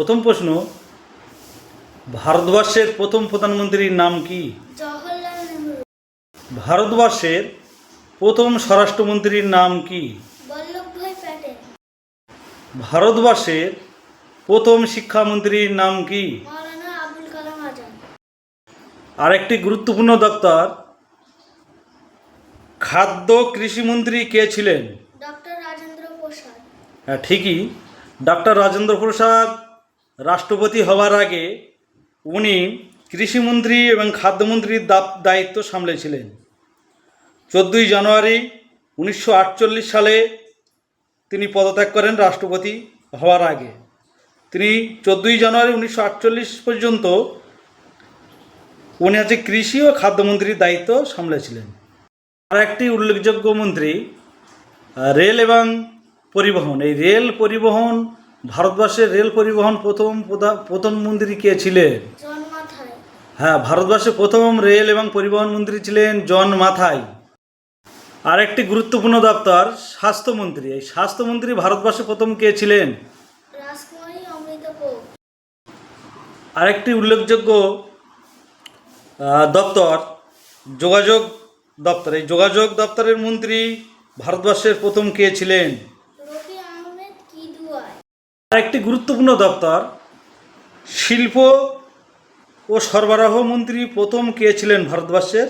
প্রথম প্রশ্ন ভারতবর্ষের প্রথম প্রধানমন্ত্রীর নাম কি? ভারতবর্ষের প্রথম স্বরাষ্ট্রমন্ত্রীর নাম কি? ভারতবর্ষের প্রথম শিক্ষামন্ত্রীর নাম কি? আরেকটি গুরুত্বপূর্ণ দপ্তর খাদ্য কৃষিমন্ত্রী কে ছিলেন? ডক্টর রাজেন্দ্র প্রসাদ। হ্যাঁ ঠিকই। ডক্টর রাজেন্দ্র প্রসাদ রাষ্ট্রপতি হওয়ার আগে উনি কৃষিমন্ত্রী এবং খাদ্যমন্ত্রীর দায়িত্ব সামলেছিলেন। চোদ্দোই জানুয়ারি উনিশশো আটচল্লিশ সালে তিনি পদত্যাগ করেন রাষ্ট্রপতি হওয়ার আগে। তিনি চোদ্দোই জানুয়ারি উনিশশো আটচল্লিশ পর্যন্ত উনি হচ্ছে কৃষি ও খাদ্যমন্ত্রীর দায়িত্ব সামলেছিলেন। আর একটি উল্লেখযোগ্য মন্ত্রী রেল এবং পরিবহন। এই রেল, পরিবহন ভারতবর্ষের রেল পরিবহন প্রথম প্রথম মন্ত্রী কে ছিলেন? হ্যাঁ ভারতবর্ষের প্রথম রেল এবং পরিবহন মন্ত্রী ছিলেন জন মাথাই। আরেকটি গুরুত্বপূর্ণ দপ্তর স্বাস্থ্যমন্ত্রী। এই স্বাস্থ্যমন্ত্রী ভারতবর্ষে প্রথম কে ছিলেন? আরেকটি উল্লেখযোগ্য দপ্তর যোগাযোগ দপ্তর। এই যোগাযোগ দপ্তরের মন্ত্রী ভারতবর্ষের প্রথম কে ছিলেন? আরেকটি গুরুত্বপূর্ণ দপ্তর শিল্প ও সরবরাহ মন্ত্রী প্রথম কে ছিলেন ভারতবর্ষের?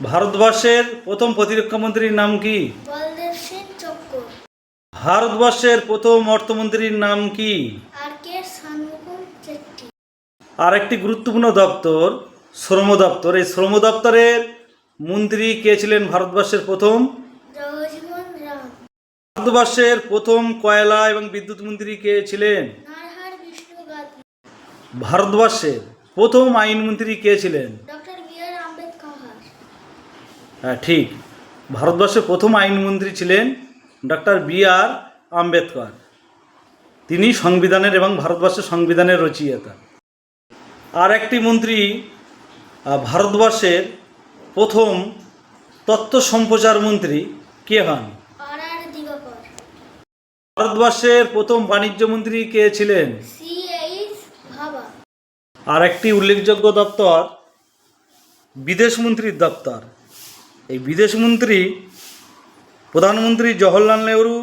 ভারতবর্ষের প্রথম প্রতিরক্ষা মন্ত্রীর নাম কি? ভারতবর্ষের প্রথম অর্থমন্ত্রীর নাম কি? আর আরেকটি গুরুত্বপূর্ণ দপ্তর শ্রম দপ্তর। এই শ্রম দপ্তরের মন্ত্রী কে ছিলেন ভারতবর্ষের প্রথম? ভারতবর্ষের প্রথম কয়লা এবং বিদ্যুৎ মন্ত্রী কে ছিলেন? ভারতবর্ষের প্রথম আইনমন্ত্রী কে ছিলেন? হ্যাঁ ঠিক। ভারতবর্ষের প্রথম আইনমন্ত্রী ছিলেন ডক্টর বি আর আম্বেদকর। তিনি সংবিধানের এবং ভারতবর্ষের সংবিধানের রচয়িতা। আর একটি মন্ত্রী ভারতবর্ষের প্রথম তথ্য সম্প্রচার মন্ত্রী কে হন? ভারতবর্ষের প্রথম বাণিজ্য মন্ত্রী কে ছিলেন? আর একটি উল্লেখযোগ্য দপ্তর বিদেশ মন্ত্রীর দপ্তর। এই বিদেশ মন্ত্রী প্রধানমন্ত্রী জওহরলাল নেহরু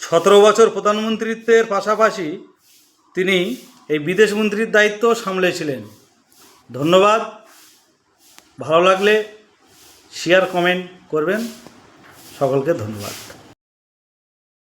সতেরো বছর প্রধানমন্ত্রীত্বের পাশাপাশি তিনি এই বিদেশ মন্ত্রীর দায়িত্ব সামলেছিলেন। ধন্যবাদ। ভালো লাগলে শেয়ার কমেন্ট করবেন। সকলকে ধন্যবাদ।